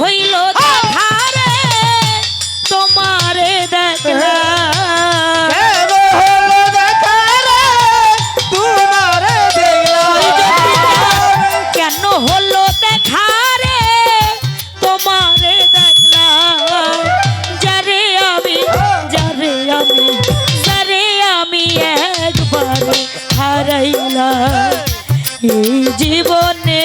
হইল ধারে তোমারে কেন হলো দেখা রে তোমারে দেখলাম কেন হলো দেখা রে তোমারে দেখলাম যারে আমি যারে আমি যারে আমি একবার এই জীবনে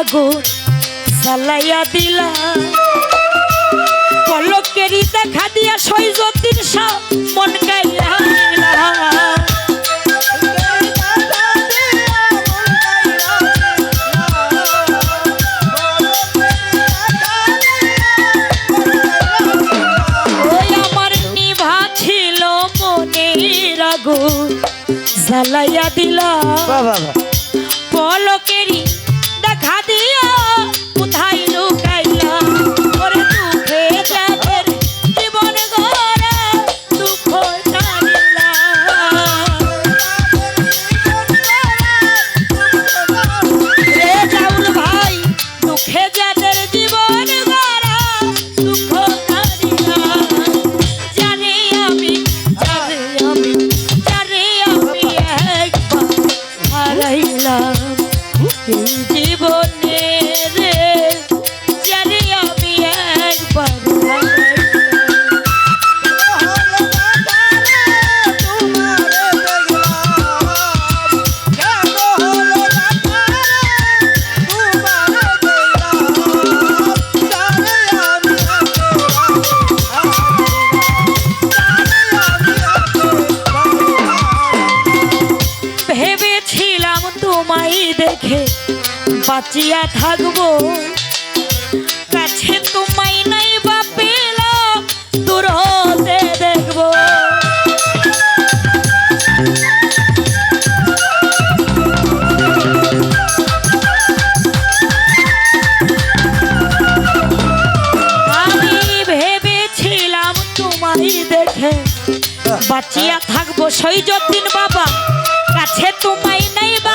আগুন জ্বালাইয়া দিলা। পলকেরই দেখা দিয়া মন আমার নিভা ছিল মনের আগুন জ্বালাইয়া দিলা। পলকেরই তোমায় দেখে বাঁচিয়া থাকব। কাছে তোমায় নাই বা পেলাম, দূর হতে দেখব। বাঁচিয়া থাকব সেই যতীন বাবা। কাছে তোমায় নাই বা